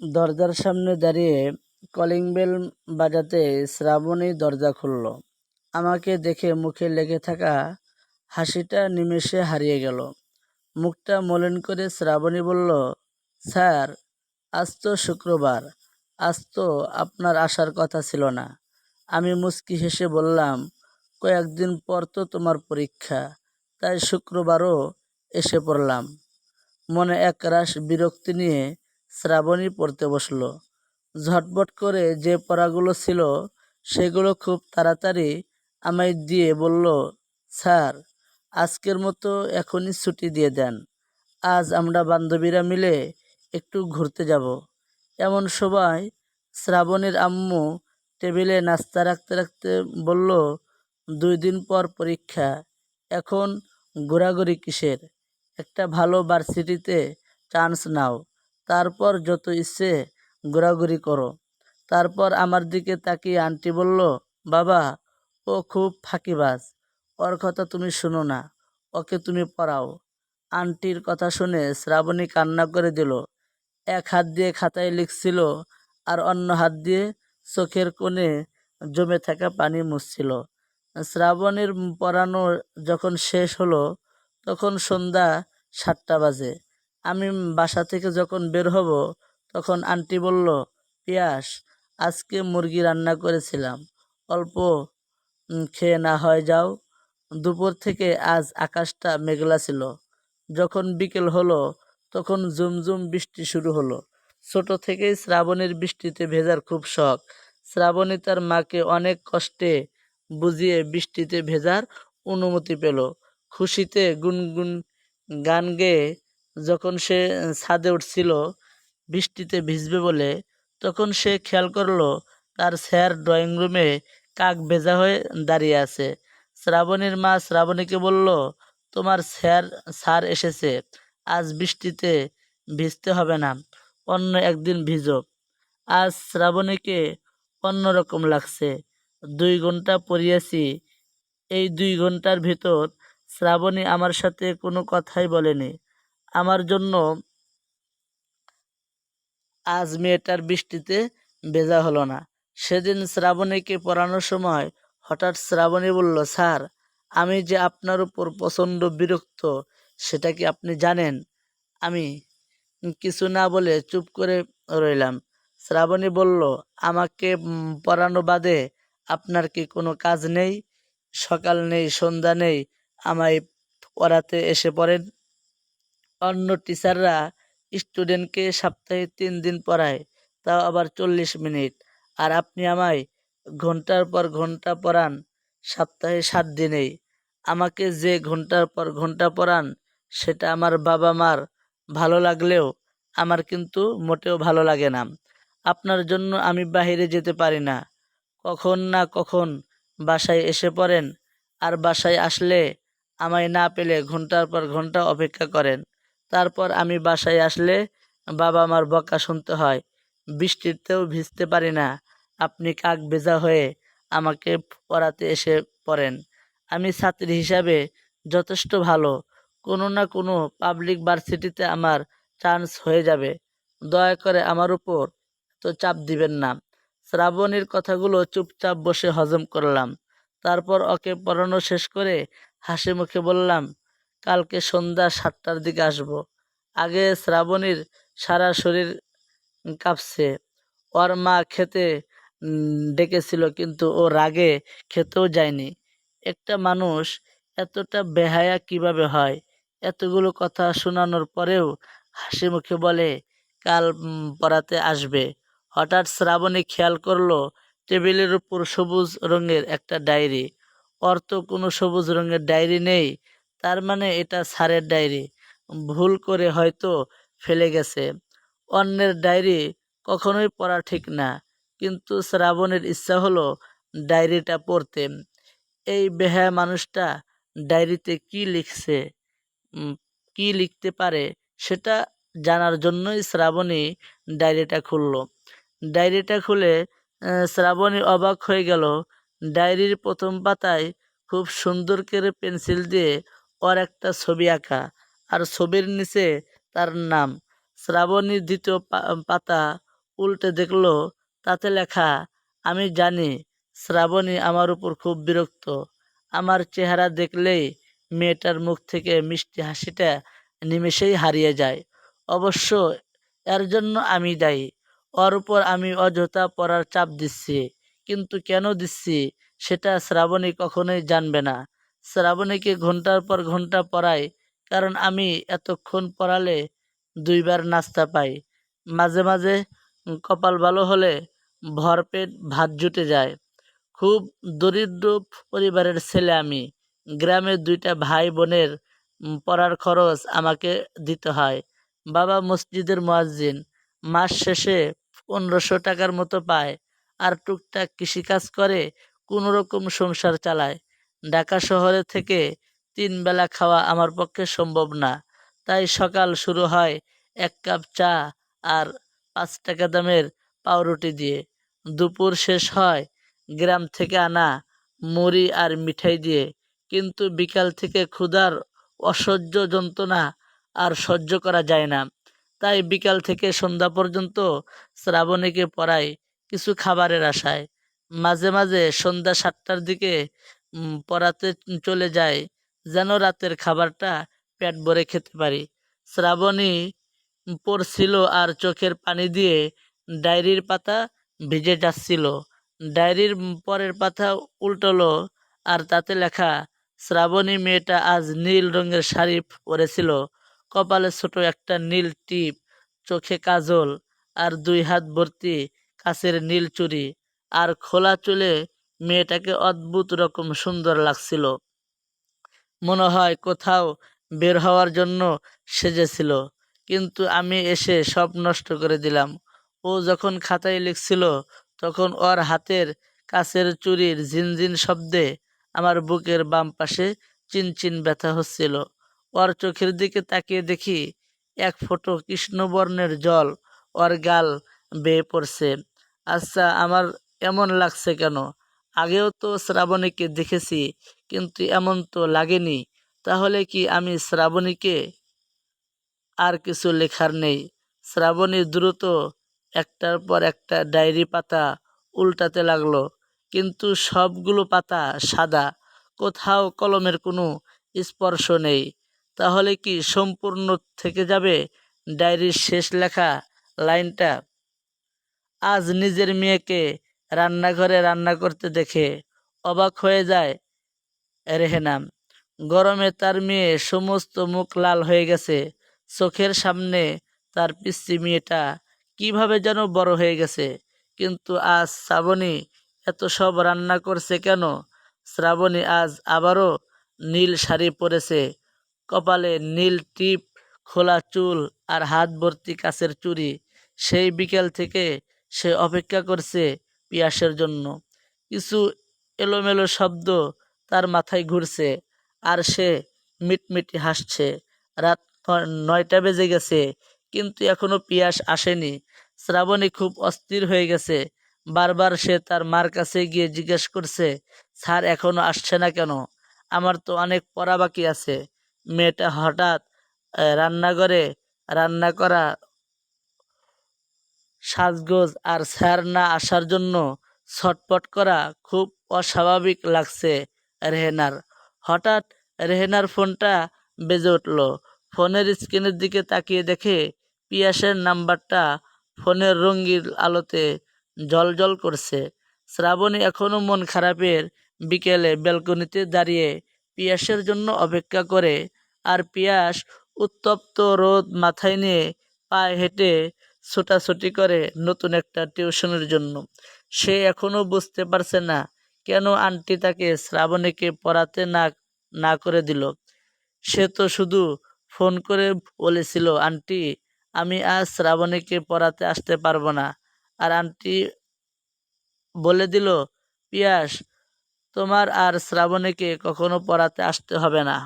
দরজার সামনে দাঁড়িয়ে কলিং বেল বাজাতে শ্রাবণী দরজা খুলল। আমাকে দেখে মুখে লেগে থাকা হাসিটা নিমেষে হারিয়ে গেল। মুখটা মলিন করে শ্রাবণী বলল, স্যার, আজ তো শুক্রবার। আজ তো আপনার আসার কথা ছিল না। আমি মুচকি হেসে বললাম, কয়েকদিন পর তো তোমার পরীক্ষা। তাই শুক্রবারও এসে পড়লাম। মনে একরাশ বিরক্তি নিয়ে শ্রাবণী পড়তে বসল। ঝটপট করে যে পড়াগুলো ছিল, সেগুলো খুব তাড়াতাড়ি আমায় দিয়ে বলল, স্যার, আজকের মতো এখনই ছুটি দিয়ে দেন। আজ আমরা বান্ধবীরা মিলে একটু ঘুরতে যাব। এমন সময় শ্রাবণীর আম্মু টেবিলে নাস্তা রাখতে রাখতে বলল, দুই দিন পর পরীক্ষা, এখন ঘোরাঘুরি কিসের? একটা ভালো ভার্সিটিতে চান্স নাও। তারপর যত ইচ্ছে ঘোরাঘুরি করো। তারপর আমার দিকে তাকিয়ে আন্টি বলল, বাবা, ও খুব ফাঁকিবাজ। ওর কথা তুমি শোনো না। ওকে তুমি পড়াও। আন্টির কথা শুনে শ্রাবণী কান্না করে দিল। এক হাত দিয়ে খাতায় লিখছিল আর অন্য হাত দিয়ে চোখের কোণে জমে থাকা পানি মুছছিল। শ্রাবণীর পড়ানো যখন শেষ হলো, তখন সন্ধ্যা সাতটা বাজে। আমি বাসা থেকে যখন বের হব, তখন আন্টি বলল, পিয়াস, আজকে মুরগি রান্না করেছিলাম। অল্প খেয়ে না হয় যাও। দুপুর থেকে আজ আকাশটা মেঘলা ছিল। যখন বিকেল হলো, তখন ঝুমঝুম বৃষ্টি শুরু হলো। ছোট থেকেই শ্রাবণীর বৃষ্টিতে ভেজার খুব শখ। শ্রাবণী তার মাকে অনেক কষ্টে বুঝিয়ে বৃষ্টিতে ভেজার অনুমতি পেল। খুশিতে গুনগুন গান গেয়ে যখন সে ছাদে উঠছিল, বৃষ্টিতে ভিজবে বলে, তখন সে খেয়াল করল, তার স্যার ড্রয়িং রুমে কাক ভেজা হয়ে দাঁড়িয়ে আছে। শ্রাবণীর মা শ্রাবণীকে বলল, তোমার স্যার স্যার এসেছে। আজ বৃষ্টিতে ভিজতে হবে না, অন্য একদিন ভিজো। আজ শ্রাবণীকে অন্যরকম লাগছে। দুই ঘণ্টা পড়িয়েছি, এই দুই ঘণ্টার ভিতর শ্রাবণী আমার সাথে কোনো কথাই বলেনি। আমার জন্য আজ মেয়েটার বৃষ্টিতে ভেজা হলো না। সেদিন শ্রাবণীকে পড়ানোর সময় হঠাৎ শ্রাবণী বলল, স্যার, আমি যে আপনার উপর প্রচণ্ড বিরক্ত, সেটা কি আপনি জানেন? আমি কিছু না বলে চুপ করে রইলাম। শ্রাবণী বলল, আমাকে পড়ানো বাদে আপনার কি কোনো কাজ নেই? সকাল নেই, সন্ধ্যা নেই, আমায় পড়াতে এসে পড়েন। অন্য টিচাররা স্টুডেন্টকে সপ্তাহে তিন দিন পড়ায়, তাও আবার চল্লিশ মিনিট। আর আপনি আমায় ঘণ্টার পর ঘণ্টা পড়ান, সপ্তাহে সাত দিনেই। আমাকে যে ঘণ্টার পর ঘণ্টা পড়ান, সেটা আমার বাবা মার ভালো লাগলেও আমার কিন্তু মোটেও ভালো লাগে না। আপনার জন্য আমি বাইরে যেতে পারি না। কখন না কখন বাসায় এসে পড়েন, আর বাসায় আসলে আমায় না পেলে ঘণ্টার পর ঘণ্টা অপেক্ষা করেন। তারপর আমি বাসায় আসলে বাবা মার বকা শুনতে হয়। বৃষ্টিতেও ভিজতে পারি না। আপনি কাক ভেজা হয়ে আমাকে পড়াতে এসে পড়েন। আমি ছাত্রী হিসাবে যথেষ্ট ভালো। কোনো না কোনো পাবলিক ভার্সিটিতে আমার চান্স হয়ে যাবে। দয়া করে আমার উপর তো চাপ দিবেন না। শ্রাবণীর কথাগুলো চুপচাপ বসে হজম করলাম। তারপর ওকে পড়ানো শেষ করে হাসি মুখে বললাম কালকে সন্ধ্যা সাতটার দিকে আসব। আগে শ্রাবণীর সারা শরীর কাঁপছে। ওর মা খেতে ডেকেছিল কিন্তু ও রাগে খেতেও যায়নি। একটা মানুষ এতটা বেহায়া কীভাবে হয়? এতগুলো কথা শোনানোর পরেও হাসি মুখে বলে, কাল পড়াতে আসবে। হঠাৎ শ্রাবণী খেয়াল করল, টেবিলের উপর সবুজ রঙের একটা ডায়েরি। অর্থ কোনো সবুজ রঙের ডায়েরি নেই। তার মানে এটা স্যারের ডায়েরি। ভুল করে হয়তো ফেলে গেছে। অন্যের ডায়েরি কখনোই পড়া ঠিক না। কিন্তু শ্রাবণের ইচ্ছা হলো ডায়েরিটা পড়তে। এই বেহায়া মানুষটা ডায়েরিতে কি লিখছে? কি লিখতে পারে? সেটা জানার জন্যই শ্রাবণী ডায়েরিটা খুলল। ডায়েরিটা খুলে শ্রাবণী অবাক হয়ে গেল। ডায়েরির প্রথম পাতায় খুব সুন্দর করে পেন্সিল দিয়ে ওর একটা ছবি আঁকা। আর ছবির নিচে তার নাম। শ্রাবণীর দ্বিতীয় পাতা উল্টে দেখল, তাতে লেখা, আমি জানি শ্রাবণী আমার উপর খুব বিরক্ত। আমার চেহারা দেখলেই মেয়েটার মুখ থেকে মিষ্টি হাসিটা নিমেষেই হারিয়ে যায়। অবশ্য এর জন্য আমি দায়ী। ওর উপর আমি অযথা পড়ার চাপ দিচ্ছি। কিন্তু কেন দিচ্ছি সেটা শ্রাবণী কখনোই জানবে না। শ্রাবণীকে ঘণ্টার পর ঘণ্টা পড়াই কারণ আমি এতক্ষণ পড়ালে দুইবার নাস্তা পাই। মাঝে মাঝে কপাল ভালো হলে ভরপেট ভাত জুটে যায়। খুব দরিদ্র পরিবারের ছেলে আমি। গ্রামের দুইটা ভাই বোনের পড়ার খরচ আমাকে দিতে হয়। বাবা মসজিদের মুয়াজ্জিন। মাস শেষে পনেরোশো টাকার মতো পায়। আর টুকটাক কৃষিকাজ করে কোনো রকম সংসার চালায়। ঢাকা শহরে থেকে তিন বেলা খাওয়া আমার পক্ষে সম্ভব না। তাই সকাল শুরু হয় এক কাপ চা আর পাঁচ টাকা দামের পাউরুটি দিয়ে। দুপুর শেষ হয় গ্রাম থেকে আনা মুড়ি আর মিঠাই দিয়ে। কিন্তু বিকাল থেকে ক্ষুধার অসহ্য যন্ত্রণা আর সহ্য করা যায় না। তাই বিকাল থেকে সন্ধ্যা পর্যন্ত শ্রাবণীকে পড়াই কিছু খাবারের আশায়। মাঝে মাঝে সন্ধ্যা সাতটার দিকে পড়াতে চলে যায়, যেন রাতের খাবারটা পেট ভরে খেতে পারি। শ্রাবণী পড়ছিল আর চোখের পানি দিয়ে ডায়েরির পাতা ভিজে যাচ্ছিল। ডায়েরির পরের পাতা উল্টলো আর তাতে লেখা, শ্রাবণী মেয়েটা আজ নীল রঙের শাড়ি পরেছিল। কপালে ছোট একটা নীল টিপ, চোখে কাজল, আর দুই হাত ভর্তি কাছের নীল চুড়ি, আর খোলা চুলে মেয়েটাকে অদ্ভুত রকম সুন্দর লাগছিল। মনে হয় কোথাও বের হওয়ার জন্য সেজেছিল, কিন্তু আমি এসে সব নষ্ট করে দিলাম। ও যখন খাতায় লিখছিল, তখন ওর হাতের কাছের চুরির ঝিনঝিন শব্দে আমার বুকের বাম পাশে চিনচিন ব্যথা হচ্ছিল। ওর চোখের দিকে তাকিয়ে দেখি এক ফোঁটো কৃষ্ণবর্ণের জল ওর গাল বেয়ে পড়ছে। আচ্ছা আমার এমন লাগছে কেন? আগেও তো শ্রাবণীকে দেখেছি, কিন্তু এমন তো লাগেনি। তাহলে কি আমি শ্রাবণীকে? আর কিছু লেখার নেই। শ্রাবণী দ্রুত একটার পর একটা ডায়েরি পাতা উল্টাতে লাগল, কিন্তু সবগুলো পাতা সাদা, কোথাও কলমের কোনো স্পর্শ নেই। তাহলে কি সম্পূর্ণ থেকে যাবে ডায়েরির শেষ লেখা লাইনটা? আজ নিজের মেয়েকে রান্নাঘরে রান্না করতে দেখে অবাক হয়ে যায় রেহেনাম। গরমে তার মেয়ে সমস্ত মুখ লাল হয়ে গেছে। চোখের সামনে তার পিসি মেয়েটা কীভাবে যেন বড় হয়ে গেছে। কিন্তু আজ শ্রাবণী এত সব রান্না করছে কেন? শ্রাবণী আজ আবারও নীল শাড়ি পরেছে। কপালে নীল টিপ, খোলা চুল আর হাত ভর্তি কাছের চুড়ি। সেই বিকেল থেকে সে অপেক্ষা করছে পিয়াসের জন্য। কিছু এলোমেলো শব্দ তার মাথায় ঘুরছে আর সে মিটমিটি হাসছে। রাত নয়টা বেজে গেছে, কিন্তু এখনও পিয়াস আসেনি। শ্রাবণী খুব অস্থির হয়ে গেছে। বারবার সে তার মার কাছে গিয়ে জিজ্ঞেস করছে, স্যার এখনও আসছে না কেন? আমার তো অনেক পড়া বাকি আছে। মেয়েটা হঠাৎ রান্নাঘরে রান্না করা সাজগোজ আর স্যার না আসার জন্য ছটপট করা খুব অস্বাভাবিক লাগছে রেহেনার। হঠাৎ রেহেনার ফোনটা বেজে উঠল। ফোনের স্ক্রিনের দিকে তাকিয়ে দেখে পিয়াসের নাম্বারটা ফোনের রঙিন আলোতে জলজল করছে। শ্রাবণী এখনও মন খারাপের বিকেলে ব্যালকনিতে দাঁড়িয়ে পিয়াসের জন্য অপেক্ষা করে আর পিয়াস উত্তপ্ত রোদ মাথায় নিয়ে পায়ে হেঁটে ছোটাছুটি করে নতুন একটা টিউশনের জন্য। সে এখনও বুঝতে পারছে না কেন আন্টি তাকে শ্রাবণীকে পড়াতে না না করে দিল। সে তো শুধু ফোন করে বলেছিল, আন্টি, আমি আজ শ্রাবণীকে পড়াতে আসতে পারব না। আর আন্টি বলে দিল, পিয়াস, তোমার আর শ্রাবণীকে কখনো পড়াতে আসতে হবে না।